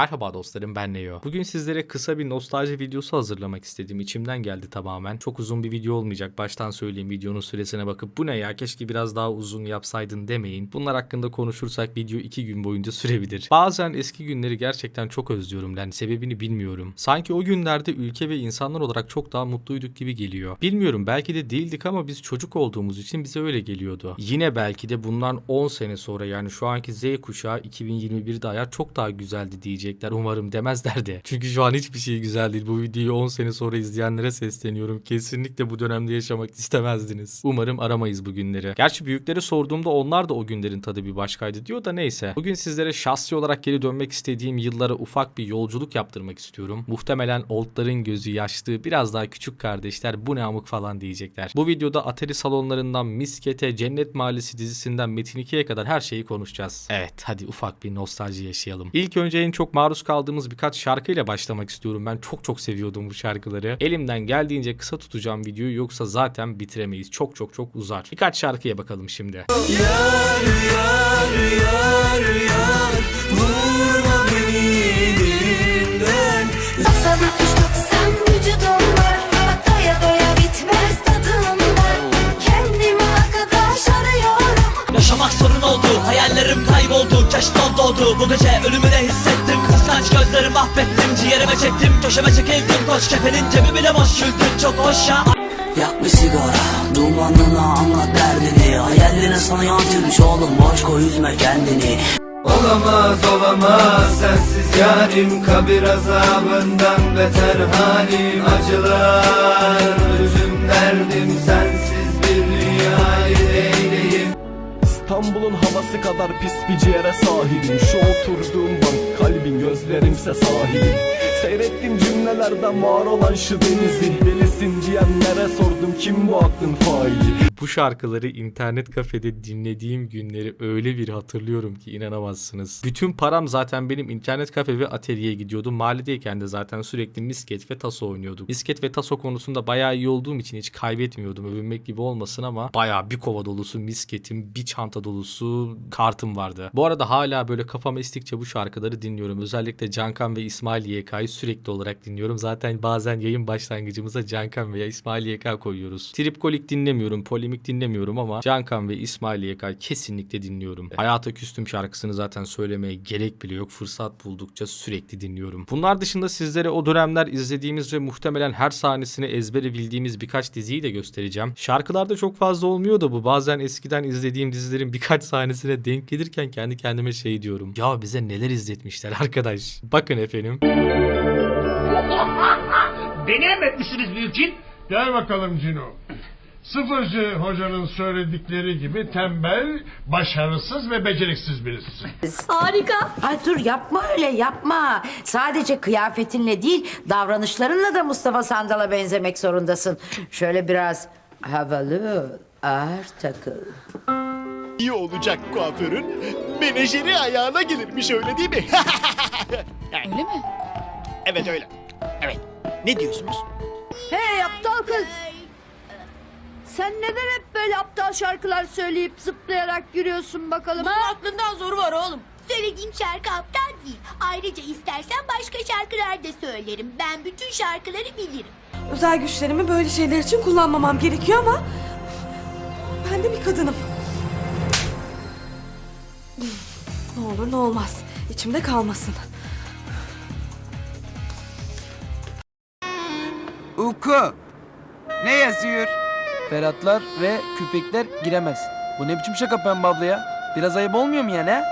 Merhaba dostlarım ben Neo. Bugün sizlere kısa bir nostalji videosu hazırlamak istedim. İçimden geldi tamamen. Çok uzun bir video olmayacak. Baştan söyleyeyim videonun süresine bakıp bu ne ya keşke biraz daha uzun yapsaydın demeyin. Bunlar hakkında konuşursak video 2 gün boyunca sürebilir. Bazen eski günleri gerçekten çok özlüyorum lan. Sebebini bilmiyorum. Sanki o günlerde ülke ve insanlar olarak çok daha mutluyduk gibi geliyor. Bilmiyorum belki de değildik ama biz çocuk olduğumuz için bize öyle geliyordu. Yine belki de bundan 10 sene sonra yani şu anki Z kuşağı 2021'de hayat çok daha güzeldi diyecekler. Umarım demezler de. Çünkü şu an hiçbir şey güzel değil. Bu videoyu 10 sene sonra izleyenlere sesleniyorum. Kesinlikle bu dönemde yaşamak istemezdiniz. Umarım aramayız bu günleri. Gerçi büyüklere sorduğumda onlar da o günlerin tadı bir başkaydı diyor da neyse. Bugün sizlere şahsi olarak geri dönmek istediğim yıllara ufak bir yolculuk yaptırmak istiyorum. Muhtemelen oldların gözü yaşlı biraz daha küçük kardeşler bu ne amık falan diyecekler. Bu videoda Atari salonlarından Misket'e Cennet Mahallesi dizisinden Metin 2'ye kadar her şeyi konuşacağız. Evet hadi ufak bir nostalji yaşayalım. İlk önce en çok maruz kaldığımız birkaç şarkıyla başlamak istiyorum. Ben çok çok seviyordum bu şarkıları. Elimden geldiğince kısa tutacağım videoyu yoksa zaten bitiremeyiz. Çok çok çok uzar. Birkaç şarkıya bakalım şimdi. Vücudum var Bak doya doya bitmez tadım var Kendime arkadaş arıyorum Yaşamak sorun oldu, hayallerim kayboldu Keşton doğdu, bu gece ölümü Kıskanç gözlerimi mahvettim, ciğerime çektim. Köşeme çekildim, koç kefenin cebi bile boş güldün Çok hoş ya. Yak bir sigara Dumanına anlat derdini. Hayallerini sana yansıtmış oğlum Boş koy üzme kendini. Olamaz olamaz sensiz yarim. Kabir azabından beter halim. Acılar üzüm derdim sensiz İstanbul'un havası kadar pis bir ciğere sahibim. Şu oturduğum bank kalbin gözlerimse sahibim Seyrettim cümlelerden var olan şu denizi Delisin diyenlere sordum kim bu aklın faili Bu şarkıları internet kafede dinlediğim günleri öyle bir hatırlıyorum ki inanamazsınız. Bütün param zaten benim internet kafe ve atölyeye gidiyordu. Mahalledeyken de zaten sürekli misket ve taso oynuyorduk. Misket ve taso konusunda bayağı iyi olduğum için hiç kaybetmiyordum. Övünmek gibi olmasın ama bayağı bir kova dolusu misketim, bir çanta dolusu kartım vardı. Bu arada hala böyle kafam estikçe bu şarkıları dinliyorum. Özellikle Cankan ve İsmail YK'yı sürekli olarak dinliyorum. Zaten bazen yayın başlangıcımıza Cankan veya İsmail YK koyuyoruz. Tripkolik dinlemiyorum, polemik dinlemiyorum ama Cankan ve İsmail YK kesinlikle dinliyorum. Hayata Küstüm şarkısını zaten söylemeye gerek bile yok. Fırsat buldukça sürekli dinliyorum. Bunlar dışında sizlere o dönemler izlediğimiz ve muhtemelen her sahnesini ezbere bildiğimiz birkaç diziyi de göstereceğim. Şarkılarda çok fazla olmuyor da bu. Bazen eskiden izlediğim dizilerin birkaç sahnesine denk gelirken kendi kendime şey diyorum. Ya bize neler izletmişler arkadaş. Bakın efendim. Beni emretmişsiniz büyükçin. Gel bakalım Cino. Sıfırcı hocanın söyledikleri gibi tembel, başarısız ve beceriksiz birisisin. Harika Ay dur yapma öyle yapma. Sadece kıyafetinle değil davranışlarınla da Mustafa Sandal'a benzemek zorundasın. Şöyle biraz havalı, ağır takıl. İyi olacak kuaförün menajeri ayağına gelirmiş öyle değil mi? Öyle mi? evet öyle. Evet. Ne diyorsunuz? Hey aptal kız! Sen neden hep böyle aptal şarkılar söyleyip zıplayarak yürüyorsun bakalım? aklından zoru var oğlum Söylediğim şarkı aptal değil Ayrıca istersen başka şarkılar da söylerim Ben bütün şarkıları bilirim Özel güçlerimi böyle şeyler için kullanmamam gerekiyor ama... Ben de bir kadınım. Ne olur ne olmaz. İçimde kalmasın. Uku Ne yazıyor? Ferhatlar ve köpekler giremez. Bu ne biçim şaka Pembe abla ya? Biraz ayıp olmuyor mu yani ha?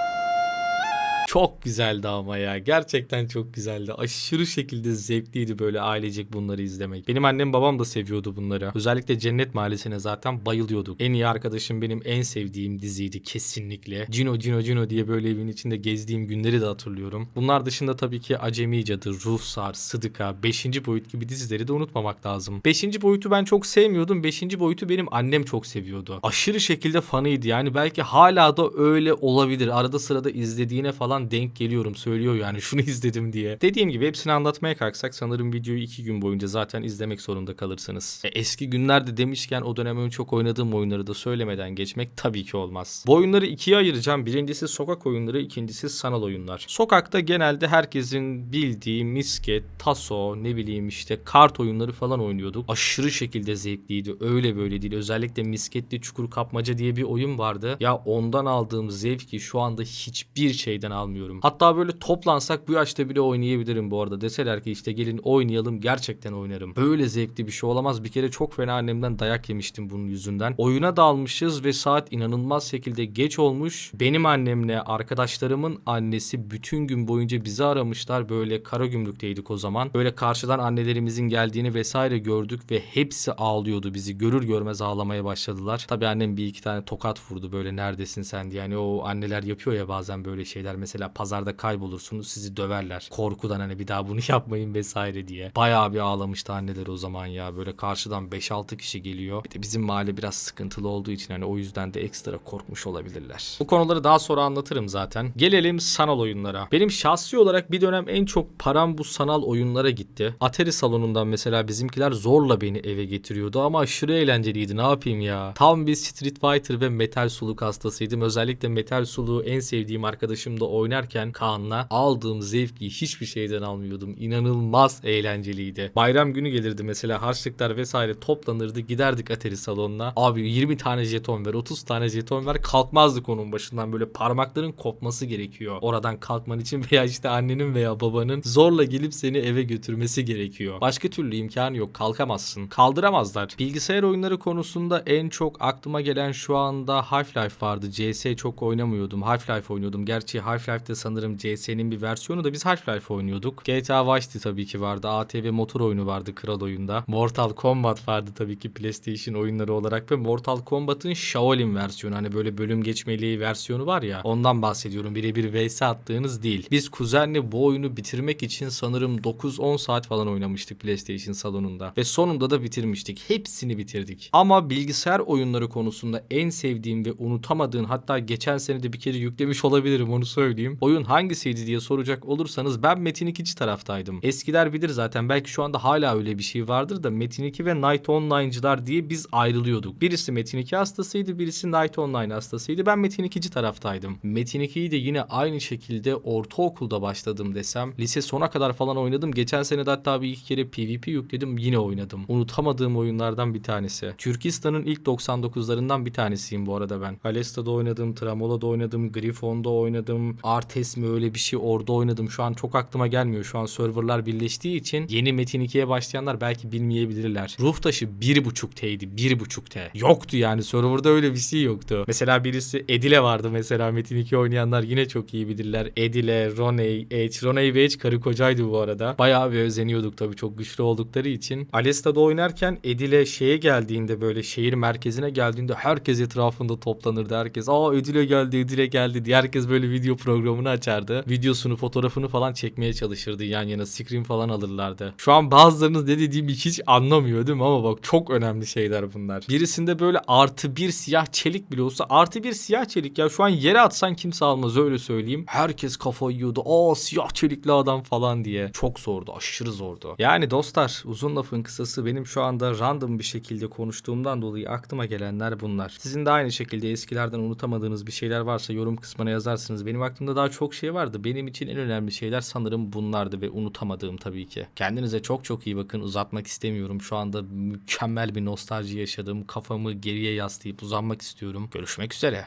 Çok güzeldi ama ya. Gerçekten çok güzeldi. Aşırı şekilde zevkliydi böyle ailecek bunları izlemek. Benim annem babam da seviyordu bunları. Özellikle Cennet Mahallesi'ne zaten bayılıyorduk. En iyi arkadaşım benim en sevdiğim diziydi kesinlikle. Cino Cino Cino diye böyle evin içinde gezdiğim günleri de hatırlıyorum. Bunlar dışında tabii ki Acemi Cadı, Ruhsar, Sıdıka, 5. Boyut gibi dizileri de unutmamak lazım. 5. Boyut'u ben çok sevmiyordum. 5. Boyut'u benim annem çok seviyordu. Aşırı şekilde fanıydı yani belki hala da öyle olabilir. Arada sırada izlediğine falan falan denk geliyorum. Söylüyor yani şunu izledim diye. Dediğim gibi hepsini anlatmaya kalksak sanırım videoyu iki gün boyunca zaten izlemek zorunda kalırsınız. E, eski günlerde demişken o dönem çok oynadığım oyunları da söylemeden geçmek tabii ki olmaz. Bu oyunları ikiye ayıracağım. Birincisi sokak oyunları, ikincisi sanal oyunlar. Sokakta genelde herkesin bildiği misket, taso, ne bileyim işte kart oyunları falan oynuyorduk. Aşırı şekilde zevkliydi. Öyle böyle değil. Özellikle misketli çukur kapmaca diye bir oyun vardı. Ya ondan aldığım zevki şu anda hiçbir şeyden almıyorum. Hatta böyle toplansak bu yaşta bile oynayabilirim bu arada. Deseler ki işte gelin oynayalım gerçekten oynarım. Böyle zevkli bir şey olamaz. Bir kere çok fena annemden dayak yemiştim bunun yüzünden. Oyuna dalmışız ve saat inanılmaz şekilde geç olmuş. Benim annemle arkadaşlarımın annesi bütün gün boyunca bizi aramışlar. Böyle kara gümrükteydik o zaman. Böyle karşıdan annelerimizin geldiğini vesaire gördük ve hepsi ağlıyordu bizi. Görür görmez ağlamaya başladılar. Tabii annem bir iki tane tokat vurdu böyle neredesin sen diye. Yani o anneler yapıyor ya bazen böyle şeyler. Mesela pazarda kaybolursunuz sizi döverler. Korkudan hani bir daha bunu yapmayın vesaire diye. Bayağı bir ağlamıştı anneler o zaman ya. Böyle karşıdan 5-6 kişi geliyor. Bir de bizim mahalle biraz sıkıntılı olduğu için hani o yüzden de ekstra korkmuş olabilirler. Bu konuları daha sonra anlatırım zaten. Gelelim sanal oyunlara. Benim şahsi olarak bir dönem en çok param bu sanal oyunlara gitti. Atari salonundan mesela bizimkiler zorla beni eve getiriyordu ama aşırı eğlenceliydi. Ne yapayım ya? Tam bir Street Fighter ve Metal Slug hastasıydım. Özellikle Metal Slug'u en sevdiğim arkadaşımla oynarken Kaan'la aldığım zevki hiçbir şeyden almıyordum. İnanılmaz eğlenceliydi. Bayram günü gelirdi mesela harçlıklar vesaire toplanırdı giderdik Atari salonuna. Abi 20 tane jeton ver 30 tane jeton ver kalkmazdık onun başından böyle parmakların kopması gerekiyor. Oradan kalkman için veya işte annenin veya babanın zorla gelip seni eve götürmesi gerekiyor. Başka türlü imkanı yok kalkamazsın. Kaldıramazlar. Bilgisayar oyunları konusunda en çok aklıma gelen şu anda Half-Life vardı. CS çok oynamıyordum. Half-Life oynuyordum. Gerçi Half-Life'de sanırım CS'nin bir versiyonu da biz Half-Life oynuyorduk. GTA Vice City tabii ki vardı. ATV motor oyunu vardı kral oyunda. Mortal Kombat vardı tabii ki PlayStation oyunları olarak ve Mortal Kombat'ın Shaolin versiyonu hani böyle bölüm geçmeli versiyonu var ya ondan bahsediyorum. Birebir vs attığınız değil. Biz kuzenle bu oyunu bitirmek için sanırım 9-10 saat falan oynamıştık PlayStation salonunda ve sonunda da bitirmiştik. Hepsini bitirdik. Ama bilgisayar oyunları konusunda en sevdiğim ve unutamadığım hatta geçen sene de bir kere yüklemiş olabilirim onu söyleyeyim. Oyun hangisiydi diye soracak olursanız ben Metin 2. taraftaydım. Eskiler bilir zaten belki şu anda hala öyle bir şey vardır da Metin 2 ve Night Online'cılar diye biz ayrılıyorduk. Birisi Metin 2 hastasıydı, birisi Night Online hastasıydı. Ben Metin 2. taraftaydım. Metin 2'yi de yine aynı şekilde ortaokulda başladım desem. Lise sona kadar falan oynadım. Geçen sene de hatta bir iki kere PvP yükledim yine oynadım. Unutamadığım oyunlardan bir tanesi. Türkistan'ın ilk 99'larından bir tanesiyim bu arada ben. Alesta'da oynadım, Tramola'da oynadım, Grifon'da oynadım. Artes mi öyle bir şey orada oynadım. Şu an çok aklıma gelmiyor. Şu an serverlar birleştiği için yeni Metin 2'ye başlayanlar belki bilmeyebilirler. Ruh taşı 1.5T'ydi. 1.5T. Yoktu yani. Serverda öyle bir şey yoktu. Mesela birisi Edile vardı mesela Metin 2 oynayanlar yine çok iyi bilirler. Edile, Roney, Edge. Roney ve Edge karı kocaydı bu arada. Bayağı bir özeniyorduk tabii çok güçlü oldukları için. Alesta'da oynarken Edile şeye geldiğinde böyle şehir merkezine geldiğinde herkes etrafında toplanırdı. Herkes aa Edile geldi Edile geldi diye herkes böyle video programını açardı. Videosunu fotoğrafını falan çekmeye çalışırdı yan yana screen falan alırlardı. Şu an bazılarınız ne dediğimi hiç anlamıyor değil mi ama bak çok önemli şeyler bunlar. Birisinde böyle artı bir siyah çelik bile olsa artı bir siyah çelik ya şu an yere atsan kimse almaz öyle söyleyeyim. Herkes kafayı yiyordu. Aa siyah çelikli adam falan diye. Çok zordu aşırı zordu. Yani dostlar uzun lafın kısası benim şu anda random bir şekilde konuştuğumdan dolayı aklıma gelenler bunlar. Sizin de aynı şekilde eskilerden unutamadığınız bir şeyler varsa yorum kısmına yazarsınız. Benim aklımda daha çok şey vardı. Benim için en önemli şeyler sanırım bunlardı ve unutamadığım tabii ki. Kendinize çok çok iyi bakın. Uzatmak istemiyorum. Şu anda mükemmel bir nostalji yaşadım. Kafamı geriye yaslayıp uzanmak istiyorum. Görüşmek üzere.